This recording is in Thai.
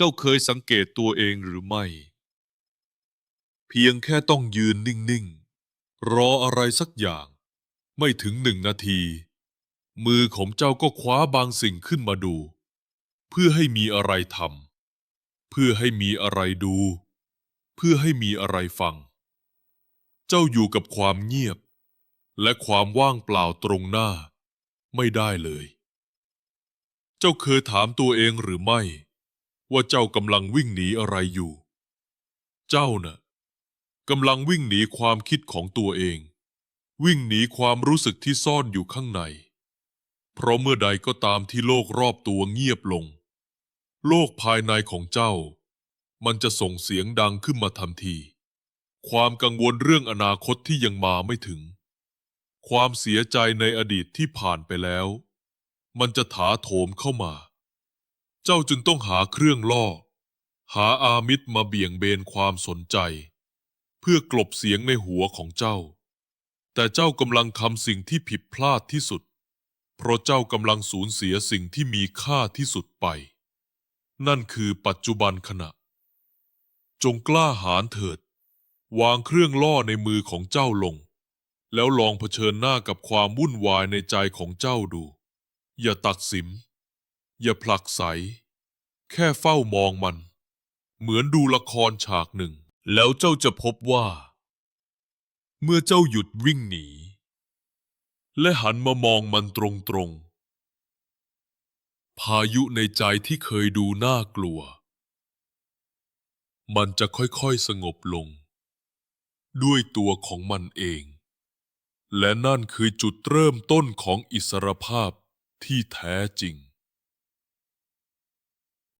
เจ้าเคยสังเกตตัวเองหรือไม่ เพียงแค่ต้องยืนนิ่ง ๆ รออะไรสักอย่าง ไม่ถึงหนึ่งนาที มือของเจ้าก็คว้าบางสิ่งขึ้นมาดู เพื่อให้มีอะไรทำเพื่อให้มีอะไรดู เพื่อให้มีอะไรฟัง เจ้าอยู่กับความเงียบ และความว่างเปล่าตรงหน้า ไม่ได้เลย เจ้าเคยถามตัวเองหรือไม่ ว่าเจ้ากำลังวิ่งหนีอะไรอยู่ เจ้าน่ะกำลังวิ่งหนีความคิดของตัวเอง วิ่งหนีความรู้สึกที่ซ่อนอยู่ข้างใน เพราะเมื่อใดก็ตามที่โลกรอบตัวเงียบลง โลกภายในของเจ้า มันจะส่งเสียงดังขึ้นมาทันที ความกังวลเรื่องอนาคตที่ยังมาไม่ถึง ความเสียใจในอดีตที่ผ่านไปแล้ว มันจะถาโถมเข้ามา เจ้าจึงต้องหาเครื่องล่อ หาอามิตรมาเบี่ยงเบนความสนใจ เพื่อกลบเสียงในหัวของเจ้า แต่เจ้ากำลังทำสิ่งที่ผิดพลาดที่สุด เพราะเจ้ากำลังสูญเสียสิ่งที่มีค่าที่สุดไป นั่นคือปัจจุบันขณะ จงกล้าหาญเถิด วางเครื่องล่อในมือของเจ้าลง แล้วลองเผชิญหน้ากับความวุ่นวายในใจของเจ้าดู อย่าตัดสินอย่าผลักไส แค่เฝ้ามองมัน เหมือนดูละครฉากหนึ่ง แล้วเจ้าจะพบว่า เมื่อเจ้าหยุดวิ่งหนี และหันมามองมันตรงๆ พายุในใจที่เคยดูน่ากลัว มันจะค่อยๆสงบลง ด้วยตัวของมันเอง และนั่นคือจุดเริ่มต้นของอิสรภาพที่แท้จริง